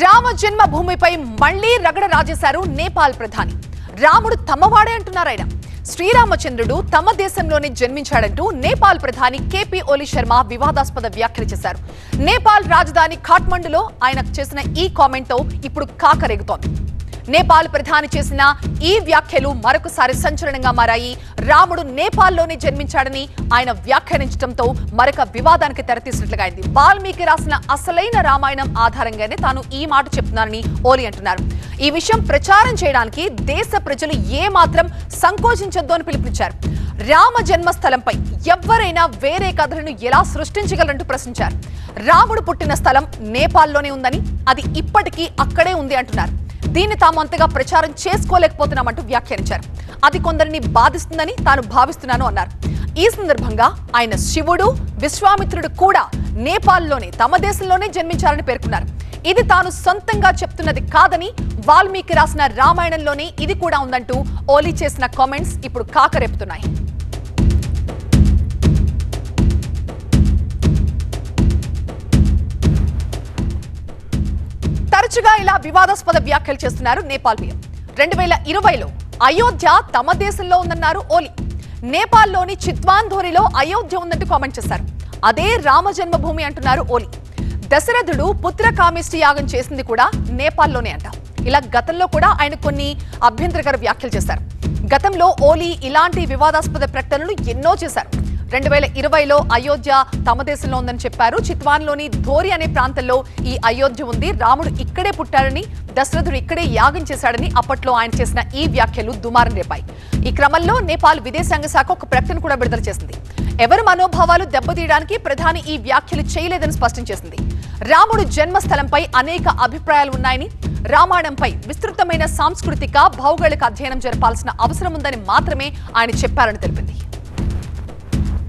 రామ జన్మభూమిపై మళ్ళీ రగడ రాజేశారు నేపాల్ ప్రధాని. రాముడు తమవాడే అంటున్నారాయన శ్రీరామచంద్రుడు తమ దేశంలోనే జన్మించాడంటూ నేపాల్ ప్రధాని కేపీ ఓలీ శర్మ వివాదాస్పద వ్యాఖ్యలు చేశారు. నేపాల్ రాజధాని ఖాట్మండులో ఆయన చేసిన ఈ కామెంట్తో ఇప్పుడు కాకరేగుతోంది. నేపాల్ ప్రధాని చేసిన ఈ వ్యాఖ్యలు మరొకసారి సంచలనంగా మారాయి. రాముడు నేపాల్లోనే జన్మించాడని ఆయన వ్యాఖ్యానించడంతో మరొక వివాదానికి తెరతీసినట్లుగా అయింది. వాల్మీకి రాసిన అసలైన రామాయణం ఆధారంగానే తాను ఈ మాట చెప్తున్నానని ఓలి అంటున్నారు. ఈ విషయం ప్రచారం చేయడానికి దేశ ప్రజలు ఏ మాత్రం సంకోచించొద్దు అని పిలుపునిచ్చారు. రామ జన్మస్థలంపై ఎవ్వరైనా వేరే కథలను ఎలా సృష్టించగలరంటూ ప్రశ్నించారు. రాముడు పుట్టిన స్థలం నేపాల్లోనే ఉందని అది ఇప్పటికీ అక్కడే ఉంది అంటున్నారు. దీన్ని తాము అంతగా ప్రచారం చేసుకోలేకపోతున్నామంటూ వ్యాఖ్యానించారు. అది కొందరిని బాధిస్తుందని తాను భావిస్తున్నాను అన్నారు. ఈ సందర్భంగా ఆయన శివుడు విశ్వామిత్రుడు కూడా నేపాల్లోనే తమ దేశంలోనే జన్మించారని పేర్కొన్నారు. ఇది తాను సొంతంగా చెప్తున్నది కాదని వాల్మీకి రాసిన రామాయణంలోనే ఇది కూడా ఉందంటూ ఓలీ చేసిన కామెంట్స్ ఇప్పుడు కాకరేపుతున్నాయి. తరచుగా ఇలా వివాదాస్పద వ్యాఖ్యలు చేస్తున్నారు నేపాల్ పిఎం. రెండు వేల ఇరవైలో అయోధ్య తమ దేశంలో ఉందన్నారు ఓలీ. నేపాల్లోని చిత్వాన్ ధోరిలో అయోధ్య ఉందంటూ కామెంట్ చేశారు. అదే రామ జన్మభూమి అంటున్నారు ఓలీ. దశరథుడు పుత్ర కామిష్టి యాగం చేసింది కూడా నేపాల్లోనే అంట. ఇలా గతంలో కూడా ఆయన కొన్ని అభ్యంతరకర వ్యాఖ్యలు చేశారు. గతంలో ఓలీ ఇలాంటి వివాదాస్పద ప్రకటనలు ఎన్నో చేశారు. రెండు వేల ఇరవైలో అయోధ్య తమ దేశంలో ఉందని చెప్పారు. చిత్వాన్లోని ధోరి అనే ప్రాంతంలో ఈ అయోధ్య ఉంది. రాముడు ఇక్కడే పుట్టాడని దశరథుడు ఇక్కడే యాగం చేశాడని అప్పట్లో ఆయన చేసిన ఈ వ్యాఖ్యలు దుమారం రేపాయి. ఈ క్రమంలో నేపాల్ విదేశాంగ శాఖ ఒక ప్రకటన కూడా విడుదల చేసింది. ఎవరి మనోభావాలు దెబ్బతీయడానికి ప్రధాని ఈ వ్యాఖ్యలు చేయలేదని స్పష్టం చేసింది. రాముడు జన్మస్థలంపై అనేక అభిప్రాయాలు ఉన్నాయని రామాయణంపై విస్తృతమైన సాంస్కృతిక భౌగోళిక అధ్యయనం జరపాల్సిన అవసరం ఉందని మాత్రమే ఆయన చెప్పారని తెలిపింది.